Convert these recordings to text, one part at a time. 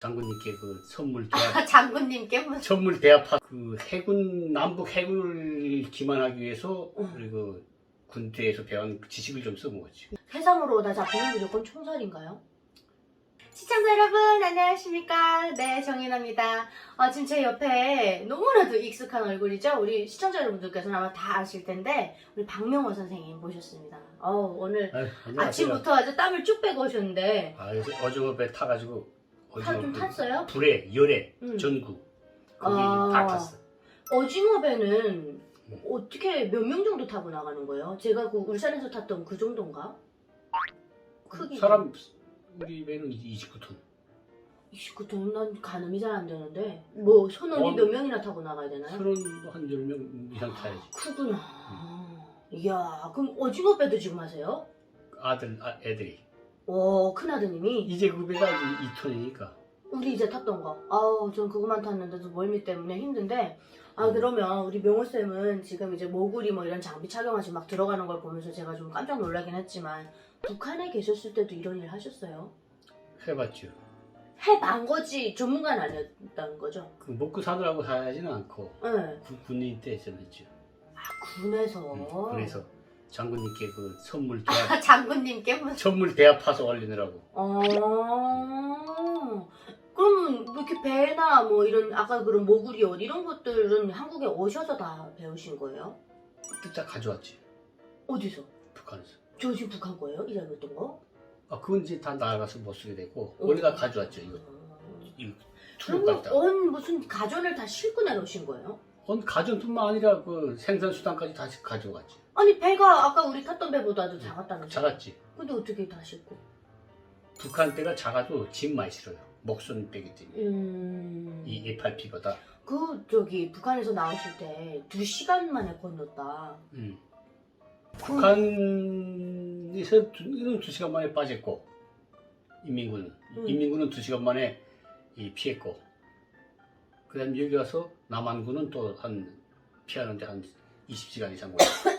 장군님께 그 선물 대합 아, 장군님께 무슨 선물 대합하 그 해군 남북 해군을 기만하기 위해서 응. 그리고 군대에서 배운 지식을 좀 써본 거지. 해상으로 다 잡히면 무조건 총살인가요? 시청자 여러분 안녕하십니까 네 정인아입니다 어, 지금 제 옆에 너무나도 익숙한 얼굴이죠 우리 시청자 여러분들께서는 아마 다 아실 텐데 우리 박명호 선생님 모셨습니다 어, 오늘 아유, 안녕하세요. 아침부터 아주 땀을 쭉 빼고 오셨는데 아, 요새 오징어 배 타가지고 타- 좀그 탔어요? 불에 열에 음. 전구 거기 아. 다 탔어. 어징어 배는 네. 어떻게 몇 명 정도 타고 나가는 거예요? 제가 그 울산에서 탔던 그 정도인가? 크기 사람 우리 배는 29톤. 29톤 난 가늠이 잘 안 되는데 뭐 선원이 어. 몇 명이나 타고 나가야 되나요? 서른 한 10명 이상 타야지. 크구나 이야 그럼 오징어 배도 지금 하세요? 아들, 아, 애들이. 오 큰아드님이 이제 그 배가 2톤이니까. 우리 이제 탔던 거 아우 전 그거만 탔는데도 멀미 때문에 힘든데 아 음. 그러면 우리 명호 쌤은 지금 이제 모구리 뭐 이런 장비 착용하시고 막 들어가는 걸 보면서 제가 좀 깜짝 놀라긴 했지만 북한에 계셨을 때도 이런 일 하셨어요? 해봤죠. 해본 거지 전문가는 아니었다는 거죠? 그 먹고 사느라고 사야지는 않고 네. 구- 군인 때 했었죠. 아 군에서 음, 그래서 장군님께 그 선물 대합, 아 장군님께 선물 대합파서 올리느라고. 어. 그러면 뭐 이렇게 배나 뭐 이런 아까 그런 모구리 옷 이런 것들은 한국에 오셔서 다 배우신 거예요? 딱 가져왔지. 어디서? 북한에서. 저 지금 북한 거예요? 이 잘못된 거? 아, 그건 이제 다 나가서 못 쓰게 되고, 어. 우리가 가져왔죠, 이거. 어. 이거 그러면 다. 언 무슨 가전을 다 싣고 내놓으신 거예요? 온 가전뿐만 아니라 그 생산 수단까지 다 가져갔지. 아니 배가 아까 우리 탔던 배보다도 작았다면서요? 작았지. 근데 어떻게 다 싣고? 북한 때가 작아도 짐 많이 실어요. 목선 빼기 때문에. 음... 이 F8P보다. 그 저기 북한에서 나오실 때 두 시간 만에 건넜다. 음. 그- 북한에서 두, 이는 두 시간 만에 빠졌고, 인민군은. 음. 인민군은 두 시간 만에 이 피했고, 그 다음 여기 와서 남한군은 또 한, 피하는데 한 20시간 이상 걸려.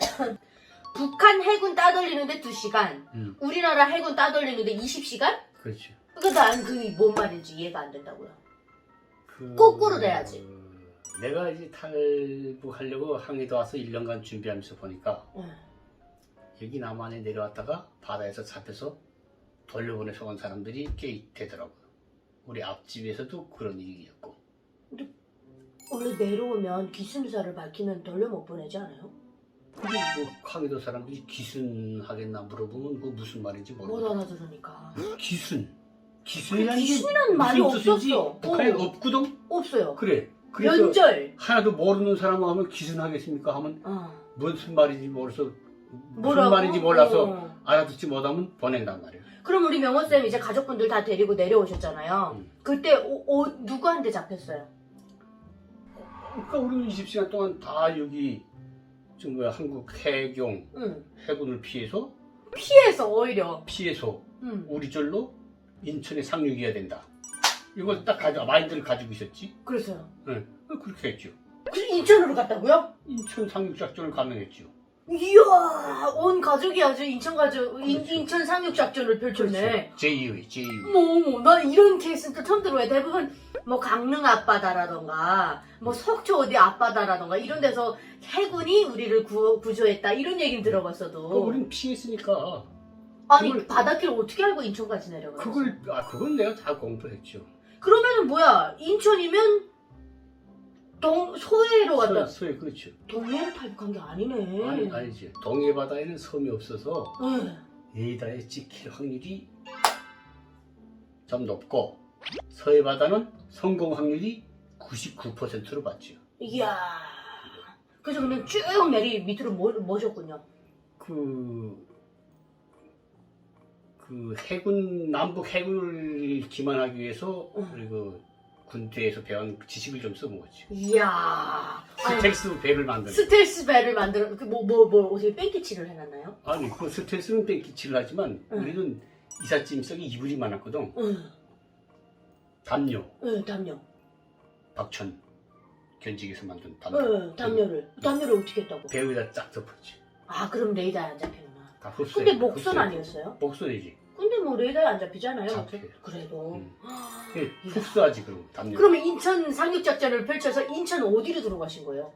북한 해군 따돌리는데 두 시간. 음, 우리나라 해군 따돌리는데 20시간? 그렇죠. 그러니까 난 그게 뭔 말인지 이해가 안 된다고요. 그- 거꾸로 돼야지. 내가 이제 탈북하려고 항해도 와서 1년간 준비하면서 보니까 응. 여기 남한에 내려왔다가 바다에서 잡혀서 돌려보내서 온 사람들이 꽤 되더라고요. 우리 앞집에서도 그런 일이 있었고. 원래 내려오면 기순사를 밝히면 돌려 못 보내지 않아요? 근데 뭐 항해도 사람들이 기순하겠나 물어보면 그 무슨 말인지 못 모르겠어. 알아들으니까. 기순. 기순이라는 게 기순이라는 말이 무슨 뜻인지 없었어. 북한에 어. 없거든? 없어요. 그래. 그래서 면절. 하나도 모르는 사람 하면 기순하겠습니까? 하면 어. 무슨 말인지 모르서 무슨? 말인지 몰라서 어. 알아듣지 못하면 보낸단 말이에요. 그럼 우리 명호 쌤 이제 가족분들 다 데리고 내려오셨잖아요. 음. 그때 오, 오- 누구한테 잡혔어요? 그러니까 우리는 20시간 동안 다 여기 좀 뭐야 한국 해경 응. 해군을 피해서 피해서 오히려. 피해서 응. 우리 절로 인천에 상륙해야 된다. 이걸 딱 가져 마인드를 가지고 있었지. 그래서요. 응. 그렇게 했죠. 그 인천으로 갔다고요? 인천 상륙 작전을 가능했죠. 이야, 온 가족이 아주 인천 가족, 인, 그렇죠. 인천 상륙 작전을 펼쳤네. 제2의 제2의 어머, 어머, 나 이런 케이스는 또 처음 들어요. 대부분 뭐 강릉 앞바다라던가, 뭐 속초 어디 앞바다라던가 이런 데서 해군이 우리를 구, 구조했다 이런 얘기는 들어봤어도. 그 우리는 피했으니까 아니 그걸- 바닷길 어떻게 알고 인천까지 내려가요? 그걸 아 그건 내가 다 공부했죠. 그러면은 뭐야? 인천이면 동 소해로 갔다. 서, 서해 그렇죠. 동해를 탈북한 게 아니네. 아니 아니지. 동해 바다에는 섬이 없어서 응. 레이더에 찍힐 확률이 좀 높고 서해 바다는 성공 확률이 99%로 봤죠. 이야. 그래서 그냥 쭉 내리 밑으로 모, 모셨군요. 그, 그 해군 남북 해군을 기만하기 위해서 응. 그리고 군대에서 배운 지식을 좀 써본 거지. 이야. 아니, 스텔스 배를 만드는. 스텔스 배를 만들어 그뭐뭐 뭐 어떻게 뺑기치를 해놨나요? 아니 그 스텔스는 뺑기치를 하지만 응. 우리는 이삿짐석이 이불이 많았거든. 응. 담요, 응, 담요. 박천 견직에서 만든 담요. 응, 담요를. 담요를 어떻게 했다고? 배우에다 쫙 덮었지. 아, 그럼 레이더에 안 잡히구나. 다 흡수해. 근데 목선. 아니었어요? 목선이지. 근데 뭐 레이더에 안 잡히잖아요. 잡혀요. 그래도. 음. 아, 예, 흡수하지 그럼 담요. 그러면 인천 상륙작전을 펼쳐서 인천 어디로 들어가신 거예요?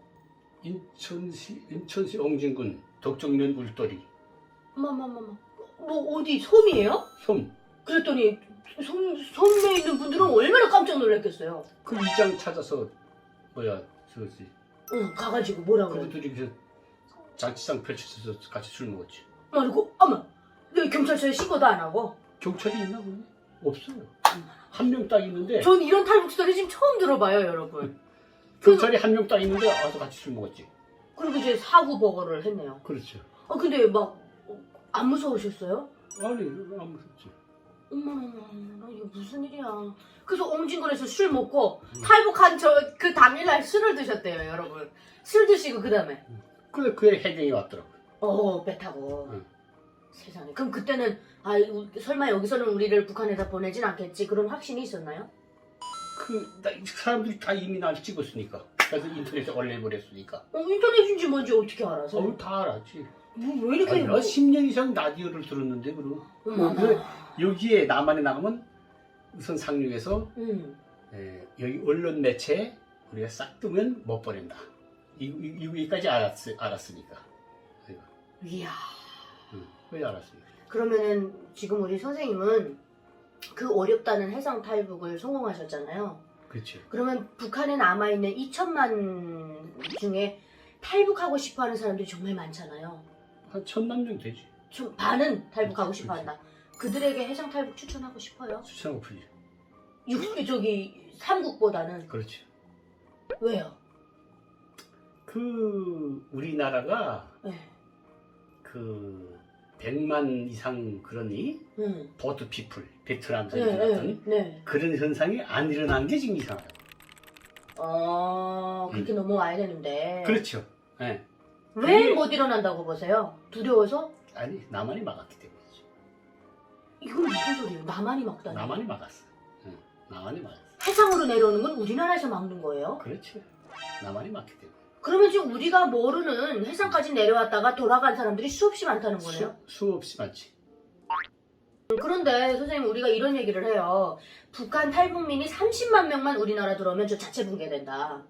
인천시 인천시 엉진군 덕정면 울더리 어머머머머. 뭐 어디 섬이에요? 섬. 그랬더니 섬, 섬에 있는 분들은 얼마나 깜짝 놀랐겠어요. 그 이장 찾아서 뭐야 저기 응, 가가지고 뭐라 그래? 그분들이 그 장치장 펼쳐서 같이 술 먹었지. 그리고 어머, 왜 경찰서에 신고도 안 하고? 경찰이 있나 보네? 없어요. 한 명 딱 있는데 전 이런 탈북 스토리 지금 처음 들어봐요, 여러분. 경찰이 한 명 딱 있는데 와서 같이 술 먹었지. 그리고 이제 사구 버거를 했네요. 그렇죠. 아 근데 막 안 무서우셨어요? 아니 안 무섭지. 어머머머, 이게 무슨 일이야? 그래서 옹진군에서 술 먹고 음. 탈북한 저 그 당일날 술을 드셨대요, 여러분. 술 드시고 그 다음에 근데 그의 해경이 왔더라고. 어, 배 타고. 응. 세상에. 그럼 그때는, 아, 우- 설마 여기서는 우리를 북한에다 보내진 않겠지. 그런 확신이 있었나요? 그 나- 사람들이 다 이미 날 찍었으니까. 그래서 인터넷에 올려버렸으니까. 어, 인터넷인지 뭔지 어떻게 알아서? 어우 다 알았지. 뭐, 왜 이렇게. 아니, 나 10년 이상 라디오를 들었는데 그럼. 뭐, 그- 여기에 남한에 나가면 우선 상륙에서 음. 에, 여기 언론 매체에 우리가 싹 뜨면 못 보낸다. 이, 이, 여기까지 알았, 알았으니까. 이야. 응, 왜 알았습니까? 그러면은 지금 우리 선생님은 그 어렵다는 해상 탈북을 성공하셨잖아요. 그렇죠. 그러면 북한에 남아 있는 2천만 중에 탈북하고 싶어 하는 사람들이 정말 많잖아요. 한 천만 명 되지. 좀 반은 탈북하고 그치, 싶어 그치. 한다. 그들에게 해상 탈북 추천하고 싶어요. 추천하고 풀지. 육, 저기 삼국보다는 그렇죠. 왜요? 그 우리나라가 네. 그 100만 이상 그러니 응. 보트 피플 베트남 네, 전쟁 네, 같은 네. 그런 현상이 안 일어난 게 지금 이상해요. 어, 그렇게 넘어와야 되는데. 그렇죠. 예. 왜 그게- 못 일어난다고 보세요? 두려워서? 아니 남한이 막았기 때문이죠. 이건 무슨 소리예요? 나만이 막다니. 남한이 막았어. 응. 남한이 막았어. 해상으로 내려오는 건 우리나라에서 막는 거예요? 그렇죠. 남한이 막기 때문에. 그러면 지금 우리가 모르는 해상까지 내려왔다가 돌아간 사람들이 수없이 많다는 거네요? 수, 수없이 많지. 그런데 선생님 우리가 이런 얘기를 해요. 북한 탈북민이 30만 명만 우리나라 들어오면 저 자체 붕괴된다.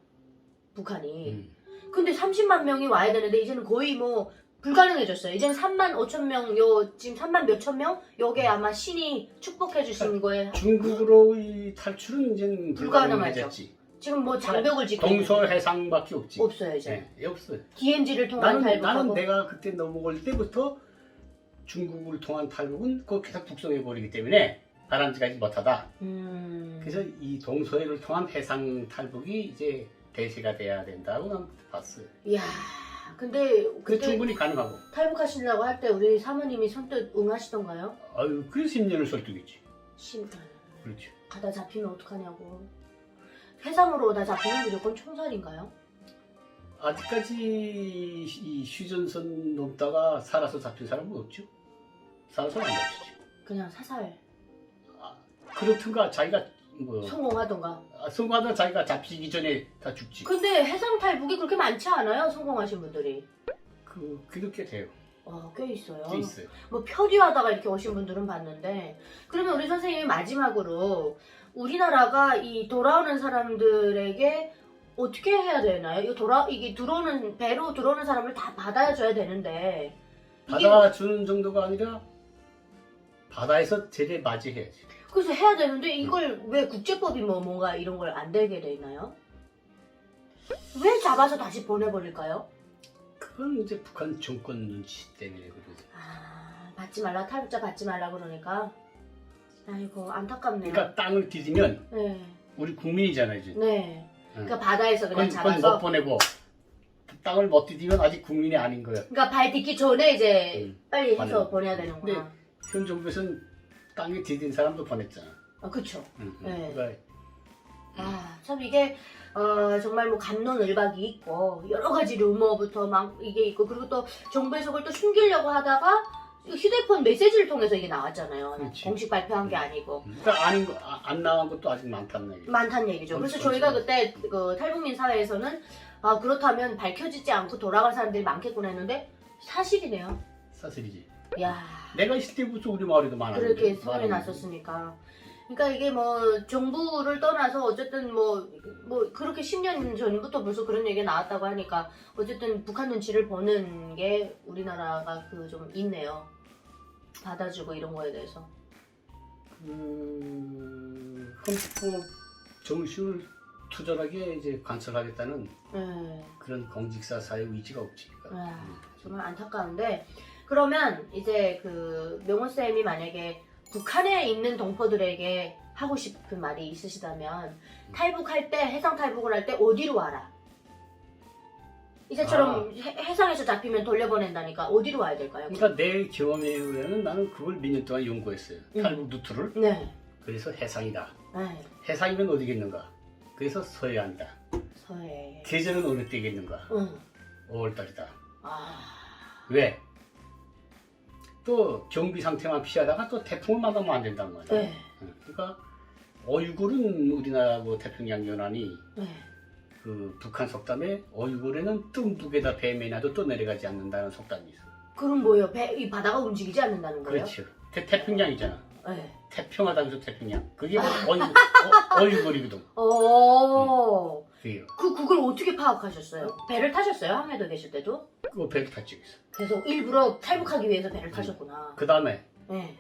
북한이. 음. 근데 30만 명이 와야 되는데 이제는 거의 뭐 불가능해졌어요. 이제는 3만 5천 명, 요 지금 3만 몇천 명? 요게 아마 신이 축복해 주신 거에 중국으로의 탈출은 이제 불가능하죠. 불가능해졌지. 지금 뭐 장벽을 짓고 동서 해상밖에 없지. 없어요 이제. 예, 없어요. DMZ를 통한 나는 탈북하고 나는 내가 그때 넘어갈 때부터 중국을 통한 탈북은 그 계속 북송해 버리기 때문에 바람직하지 못하다. 음... 그래서 이 동서해를 통한 해상 탈북이 이제 대세가 돼야 된다고 난 봤어요. 이야 근데 그 그때 충분히 가능하고. 탈북하시려고 할 때 우리 사모님이 선뜻 응하시던가요? 아유, 그래서 10년을 설득했지. 심 그렇죠. 가다 잡히면 어떡하냐고 해상으로 오다 잡히면 무조건 총살인가요? 아직까지 이 휴전선 넘다가 살아서 잡힌 사람은 없죠. 살아서 안 잡히지. 그냥 사살 그렇든가 자기가 뭐 성공하던가 아, 성공하다 자기가 잡히기 전에 다 죽지. 근데 해상 탈북이 그렇게 많지 않아요 성공하신 분들이 그 그렇게 돼요. 어, 꽤 있어요 꽤 있어요. 뭐 표류하다가 이렇게 오신 분들은 봤는데 그러면 우리 선생님이 마지막으로 우리나라가 이 돌아오는 사람들에게 어떻게 해야 되나요? 이거 돌아 이게 들어오는 배로 들어오는 사람을 다 받아줘야 되는데 이게 받아 주는 정도가 아니라 바다에서 제대 맞이해야지. 그래서 해야 되는데 이걸 왜 국제법이 뭐 뭔가 이런 걸 안 되게 돼 있나요? 왜 잡아서 다시 보내버릴까요? 그건 이제 북한 정권 눈치 때문에 그러지. 아 받지 말라 탈북자 받지 말라 그러니까 아이고 안타깝네요. 그러니까 땅을 디디면 네, 우리 국민이잖아요, 이제. 네. 응. 그러니까 바다에서 그냥 그건, 그건 못 잡아서 보내고 땅을 못 디디면 아직 국민이 아닌 거야. 그러니까 발 딛기 전에 이제 응. 빨리 해서 맞아요. 보내야 되는구나. 네. 현 정부에서는 땅에 디딘 사람도 보냈잖아. 아 응. 네. 그러니까 아 참 이게 어, 정말 뭐 감론을박이 있고 여러 가지 루머부터 막 이게 있고 그리고 또 정부에서 그걸 또 숨기려고 하다가 휴대폰 메시지를 통해서 이게 나왔잖아요. 그렇지. 공식 발표한 게 아니고. 그러니까 아닌 거, 아, 안 나온 것도 아직 많다는 얘기. 많다는 얘기죠. 그래서 그렇죠, 저희가. 그때 그 탈북민 사회에서는 아 그렇다면 밝혀지지 않고 돌아갈 사람들이 많겠구나 했는데 사실이네요. 사실이지. 야 내가 있을 때부터 우리 마을에도 많았는데. 그렇게 소문이 많았는데. 났었으니까 그러니까 이게 뭐 정부를 떠나서 어쨌든 뭐 뭐 그렇게 10년 전부터 벌써 그런 얘기가 나왔다고 하니까 어쨌든 북한 눈치를 보는 게 우리나라가 그 좀 있네요. 받아주고 이런 거에 대해서. 음, 헌법 정신을 투절하게 이제 관철하겠다는 네. 그런 공직사 사회 의지가 없지. 그러니까. 아, 음. 정말 안타까운데 그러면 이제 그 명호 쌤이 만약에 북한에 있는 동포들에게 하고 싶은 말이 있으시다면 탈북할 때 해상 탈북을 할 때 어디로 와라. 이제처럼 해- 해상에서 잡히면 돌려보낸다니까 어디로 와야 될까요? 그러니까 내 경험에 의하면 나는 그걸 몇 년 동안 연구했어요. 음. 탈북 루트를. 네. 그래서 해상이다. 네. 해상이면 어디겠는가? 그래서 서해안이다. 서해. 계절은 어느 때겠는가? 응. 5월달이다. 아. 왜? 또 경비 상태만 피하다가 또 태풍을 만나면 안 된단 말이야. 네. 응. 그러니까 어유굴은 우리나라하고 태평양 연안이 네. 그 북한 속담에 어유굴에는 뜸두개다 뱀이 나도 또 내려가지 않는다는 속담이 있어. 그럼 뭐예요? 배, 이 바다가 움직이지 않는다는 거예요? 그렇죠. 태, 태평양이잖아. 네. 태평하다면서 태평양. 그게 뭐 어유, 어. 어. 그 그걸 어떻게 파악하셨어요? 배를 타셨어요? 항해도 계실 때도? 그거 배도 탔지. 그 래서 일부러 탈북하기 위해서 배를 타셨구나. 그 다음에 네.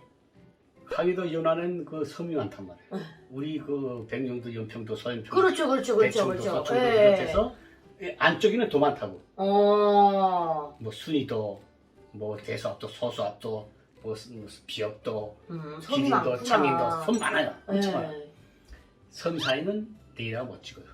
항해도 연안은 그 섬이 많단 말이야. 네. 우리 그 백령도, 연평도, 서현평, 그렇죠, 그렇죠, 그렇죠, 대청도, 그렇죠. 서청도 예. 비롯해서 안쪽에는 더 많다고. 어. 뭐 순이도, 뭐 대수압도, 소수압도, 뭐 스- 뭐 비업도, 음, 섬이 기린도, 많구나. 창인도 섬 많아요. 엄청 많아요. 예. 섬 사이는 못 찍어요.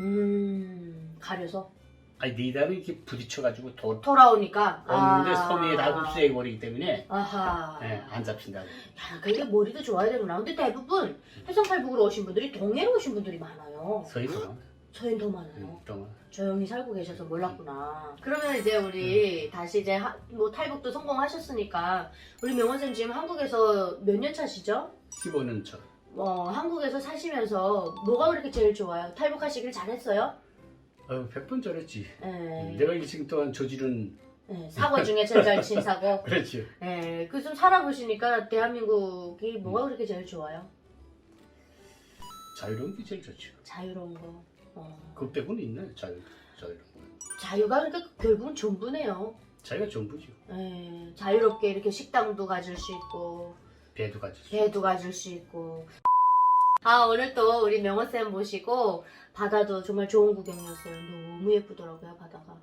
음, 가려서 아니 레이더는 이렇게 부딪혀가지고 도, 돌아오니까. 오는데 아. 섬이 다 흡수해 버리기 때문에 아하. 예, 안 잡힌다고. 야, 그게 머리도 좋아야 되구나. 근데 대부분 해상 탈북으로 오신 분들이 동해로 오신 분들이 많아요. 서해도 서해는 더 많아요. 또 조용히 살고 계셔서 몰랐구나. 그러면 이제 우리 다시 이제 하- 뭐 탈북도 성공하셨으니까 우리 명원 쌤 지금 한국에서 몇 년 차시죠? 15년 전. 어, 한국에서 사시면서 뭐가 그렇게 제일 좋아요? 탈북하시길 잘했어요? 어, 100번 저랬지. 예. 내가 일생 동안 저지른 예, 사고 중에 제일 잘친 사고. 그렇지. 예, 그 좀 살아보시니까 대한민국이 뭐가 그렇게 제일 좋아요? 자유로운 게 제일 좋죠. 자유로운 거. 어. 그 빼고는 있나요? 자유, 자유로운 거. 자유가 그러니까 결국은 전부네요. 자기가 전부죠. 예, 자유롭게 이렇게 식당도 가질 수 있고 배도 가질 수. 배도 가질 수 있고. 아 오늘 또 우리 명호쌤 모시고 바다도 정말 좋은 구경이었어요. 너무 예쁘더라고요 바다가.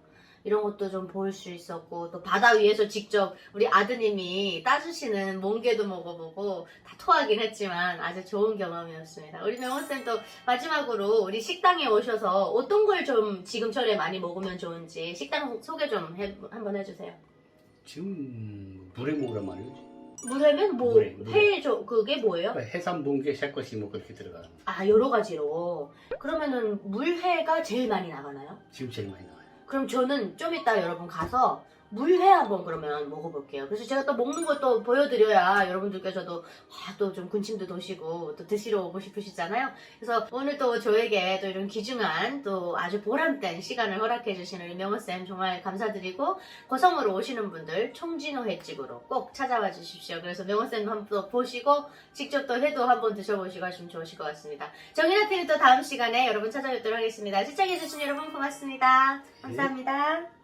이런 것도 좀 볼 수 있었고 또 바다 위에서 직접 우리 아드님이 따주시는 멍게도 먹어보고 다 토하긴 했지만 아주 좋은 경험이었습니다. 우리 명호쌤 또 마지막으로 우리 식당에 오셔서 어떤 걸 좀 지금철에 많이 먹으면 좋은지 식당 소개 좀 해, 한번 해주세요. 지금 물에 먹으란 말이지. 물회면 뭐 물회, 물회. 회, 저, 그게 뭐예요? 해산 봉게 새것이 뭐 그렇게 들어가는. 거. 아 여러 가지로 그러면은 물회가 제일 많이 나가나요? 지금 제일 많이 나와요. 그럼 저는 좀 이따 여러분 가서 물회 한번 그러면 먹어볼게요. 그래서 제가 또 먹는 것도 보여드려야 여러분들께서도 아, 또 좀 군침도 도시고 또 드시러 오고 싶으시잖아요. 그래서 오늘 또 저에게 또 이런 귀중한 또 아주 보람된 시간을 허락해 주시는 우리 명호쌤 정말 감사드리고 고성으로 오시는 분들 총진호 횟집으로 꼭 찾아와 주십시오. 그래서 명호쌤 한번 보시고 직접 또 회도 한번 드셔보시고 하시면 좋으실 것 같습니다. 정인아 TV 또 다음 시간에 여러분 찾아뵙도록 하겠습니다. 시청해주신 여러분 고맙습니다. 감사합니다.